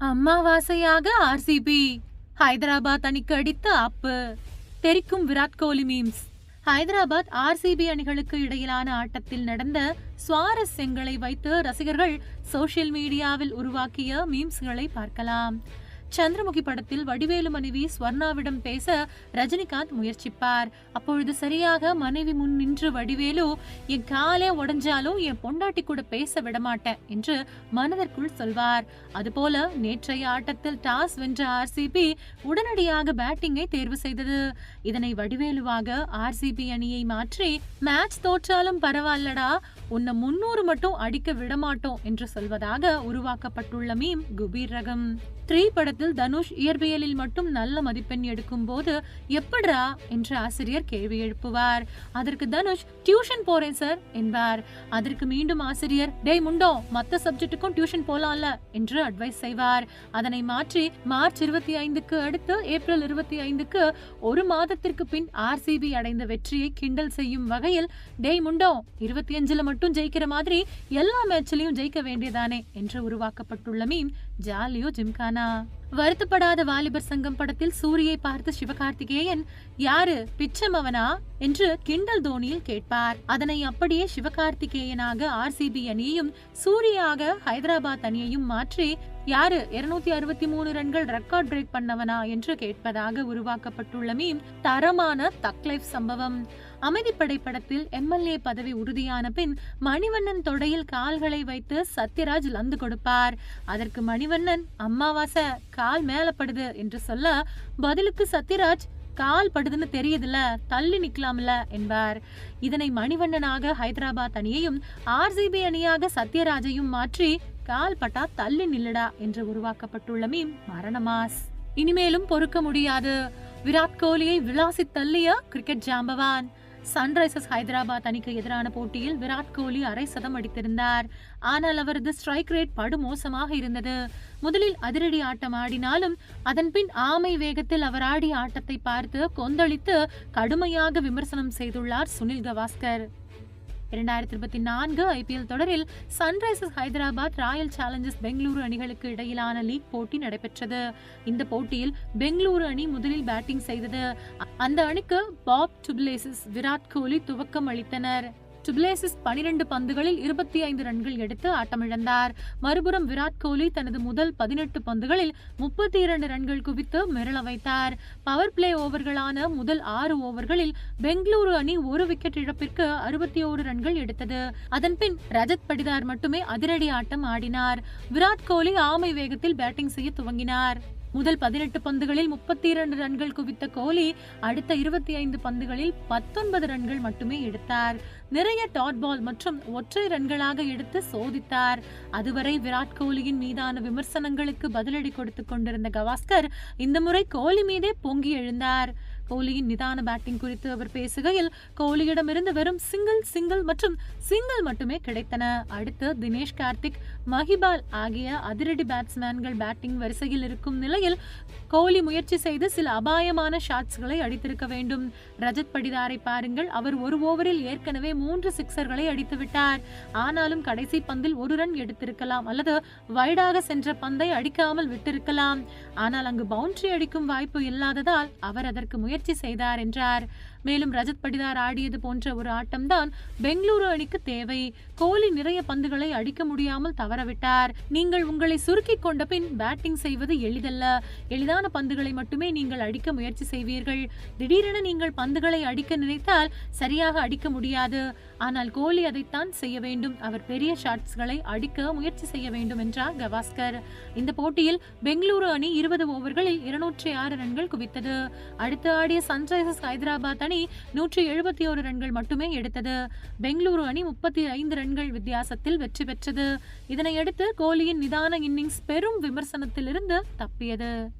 அம்மாவாசையாக RCB. Hyderabad அணிக்கு அடித்த அப்பு. தெரிக்கும் விராட் கோலி மீம்ஸ். ஹைதராபாத் ஆர்சிபி அணிகளுக்கு இடையிலான ஆட்டத்தில் நடந்த சுவாரஸ்யங்களை வைத்து ரசிகர்கள் சோஷியல் மீடியாவில் உருவாக்கிய மீம்ஸ்களை பார்க்கலாம். சந்திரமுகி படத்தில் வடிவேலு மனைவி ஸ்வர்ணாவிடம் பேச ரஜினிகாந்த் முயற்சிப்பார். அப்பொழுது சரியாக மனைவி முன் நின்று வடிவேலு என் காலே உடஞ்சாலும் என் பொண்டாட்டி கூட பேச விடமாட்டேன் என்று மனதிற்குள் சொல்வார். அதுபோல நேற்றைய ஆட்டத்தில் டாஸ் வென்ற ஆர்சிபி உடனடியாக பேட்டிங்கை தேர்வு செய்தது. இதனை வடிவேலுவாக ஆர்சிபி அணியை மாற்றி மேட்ச் தோற்றாலும் பரவாயில்லடா உன்னை முன்னூறு மட்டும் அடிக்க விடமாட்டோம் என்று சொல்வதாக உருவாக்கப்பட்டுள்ள மீம் குபீர் ரகம். த்ரீ படத்தில் தனுஷ் இயற்பியலில் மட்டும் நல்ல மதிப்பெண் எடுக்கும் போது எப்படா என்று ஆசிரியர் கேள்வி எழுப்புவார். அதற்கு தனுஷ் டியூஷன் போறேன் சார் என்பார். அதற்கு மீண்டும் ஆசிரியர் டேய் முண்டோ மத்த சப்ஜெக்ட்டுக்கும் டியூஷன் போலாம்ல என்று அட்வைஸ் செய்வார். அதனை மாற்றி மார்ச் இருபத்தி ஐந்துக்கு அடுத்து ஏப்ரல் இருபத்தி ஐந்துக்கு ஒரு மாதத்திற்கு பின் ஆர்சிபி அடைந்த வெற்றியை கிண்டல் செய்யும் வகையில் டேய் முண்டோ இருபத்தி அஞ்சுல மட்டும் ஜெயிக்கிற மாதிரி எல்லா மேட்ச்லயும் ஜெயிக்க வேண்டியதானே என்று உருவாக்கப்பட்டுள்ள மீன் ஜாலியோ ஜிம்கானா? வருத்தப்படாத வாலிபர் சங்கம் படத்தில் சூரியை பார்த்து சிவகார்த்திகேயன் யாரு பிச்சமவனா? என்று கிண்டல் தோனியில் கேட்பார். அதனை அப்படியே சிவகார்த்திகேயனாக ஆர்சிபி அணியையும் சூரியாக ஹைதராபாத் அணியையும் மாற்றி யாரு? இருநூத்தி அறுபத்தி மூணு ரன்கள் ரெக்கார்ட் பிரேக் பண்ணவனா என்று கேட்பதாக உருவாக்கப்பட்டுள்ள மீம் தரமான தக்லைஃப் சம்பவம். அமைதிப்படை படத்தில் எம்எல்ஏ பதவி உறுதியான பின் மணிவண்ணன் தொடையில் கால்களை வைத்து சத்யராஜ் லந்து கொடுப்பார். அதற்கு மணிவண்ணன் அம்மாவாசை கால் மேலப்படுது என்று சொல்ல பதிலுக்கு சத்யராஜ் கால் படுதுன்னு தெரியுதுல தள்ளி நிக்கலாம்ல என்பார். இதனை மணிவண்ணனாக ஹைதராபாத் அணியையும் ஆர்சிபி அணியாக சத்யராஜையும் மாற்றி கால் பட்டா தள்ளி நில்லடா என்று உருவாக்கப்பட்டுள்ள மீம் மரணமாஸ். இனிமேலும் பொறுக்க முடியாது. விராட் கோலியை விளாசி தள்ளிய கிரிக்கெட் ஜாம்பவான். சன்ரைசர்ஸ் ஹைதராபாத் அணிக்கு எதிரான போட்டியில் விராட் கோலி அரை சதம் அடித்திருந்தார். ஆனால் அவரது ஸ்ட்ரைக் ரேட் படுமோசமாக இருந்தது. முதலில் அதிரடி ஆட்டம் ஆடினாலும் அதன்பின் ஆமை வேகத்தில் அவர் ஆடிய ஆட்டத்தை பார்த்து கொந்தளித்து கடுமையாக விமர்சனம் செய்துள்ளார் சுனில் கவாஸ்கர். இரண்டாயிரத்தி இருபத்தி நான்கு ஐபிஎல் தொடரில் Sunrisers Hyderabad Royal Challengers Bengaluru அணிகளுக்கு இடையிலான லீக் போட்டி நடைபெற்றது. இந்த போட்டியில் பெங்களூரு அணி முதலில் பேட்டிங் செய்தது. அந்த அணிக்கு பாப் டுபிலேசஸ் விராட் கோலி துவக்கம் அளித்தனர் டுப்ளேசிஸ் பனிரெண்டு பந்துகளில் இருபத்தி ஐந்து ரன்கள் எடுத்து ஆட்டமிழந்தார். மறுபுறம் விராட் கோலி தனது முதல் பதினெட்டு பந்துகளில் முப்பத்தி இரண்டு ரன்கள் குவித்து மிரள வைத்தார். பவர் பிளே ஓவர்களான முதல் ஆறு ஓவர்களில் பெங்களூரு அணி ஒரு விக்கெட் இழப்பிற்கு அறுபத்தி ஓரு ரன்கள் எடுத்தது. அதன்பின் ரஜத் படிதார் மட்டுமே அதிரடி ஆட்டம் ஆடினார். விராட் கோலி ஆமை வேகத்தில் பேட்டிங் செய்ய துவங்கினார். முதல் பதினெட்டு பந்துகளில் முப்பத்தி இரண்டு ரன்கள் குவித்த கோலி அடுத்த இருபத்தி ஐந்து பந்துகளில் பத்தொன்பது ரன்கள் மட்டுமே எடுத்தார். நிறைய டாட் பால் மற்றும் ஒற்றை ரன்களாக எடுத்து சோதித்தார். அதுவரை விராட் கோலியின் மீதான விமர்சனங்களுக்கு பதிலடி கொடுத்து கொண்டிருந்த கவாஸ்கர் இந்த முறை கோலி மீதே பொங்கி எழுந்தார். கோலியின் நிதான பேட்டிங் குறித்து அவர் பேசுகையில் கோலியிடமிருந்து வெறும் சிங்கிள் சிங்கிள் மற்றும் சிங்கிள் மட்டுமே கிடைத்தன. அடுத்து தினேஷ் கார்த்திக் மஹிபால் ஆகிய அதிரடி பேட்ஸ்மேன்கள் பேட்டிங் வரிசையில் இருக்கும் நிலையில் கோலி முயற்சி செய்து சில அபாயமான ஷாட்ஸ்களை அடித்திருக்க வேண்டும். ரஜத் படிதாரை பாருங்கள் அவர் ஒரு ஓவரில் ஏற்கனவே மூன்று சிக்சர்களை அடித்து விட்டார். ஆனாலும் கடைசி பந்தில் ஒரு ரன் எடுத்திருக்கலாம் அல்லது வைடாக சென்ற பந்தை அடிக்காமல் விட்டிருக்கலாம். ஆனால் அங்கு பவுண்டரி அடிக்கும் வாய்ப்பு இல்லாததால் அவர் அதற்கு முயற்சி முயற்சி செய்தார் என்றார். மேலும் ரஜத் படிதார் ஆடியது போன்ற ஒரு ஆட்டம்தான் பெங்களூரு அணிக்கு தேவை. கோலி நிறைய பந்துகளை அடிக்க முடியாமல் தவறவிட்டார். நீங்கள் உங்களை சுருக்கிக் கொண்ட பின் பேட்டிங் செய்வது எளிதல்ல. எளிதான பந்துகளை மட்டுமே நீங்கள் அடிக்க முயற்சி செய்வீர்கள். திடீரென நீங்கள் பந்துகளை அடிக்க நினைத்தால் சரியாக அடிக்க முடியாது. ஆனால் கோலி அதைத்தான் செய்ய வேண்டும். அவர் பெரிய ஷாட்ஸ்களை அடிக்க முயற்சி செய்ய வேண்டும் என்றார் கவாஸ்கர். இந்த போட்டியில் பெங்களூரு அணி இருபது ஓவர்களில் இருநூற்றி ஆறு ரன்கள் குவித்தது. அடுத்து ஆடிய சன்ரைசர்ஸ் ஹைதராபாத் அணி நூற்றி எழுபத்தி ஒரு ரன்கள் மட்டுமே எடுத்தது. பெங்களூரு அணி முப்பத்தி ஐந்து ரன்கள் வித்தியாசத்தில் வெற்றி பெற்றது. இதனையடுத்து கோலியின் நிதான இன்னிங்ஸ் பெரும் விமர்சனத்திலிருந்து தப்பியது.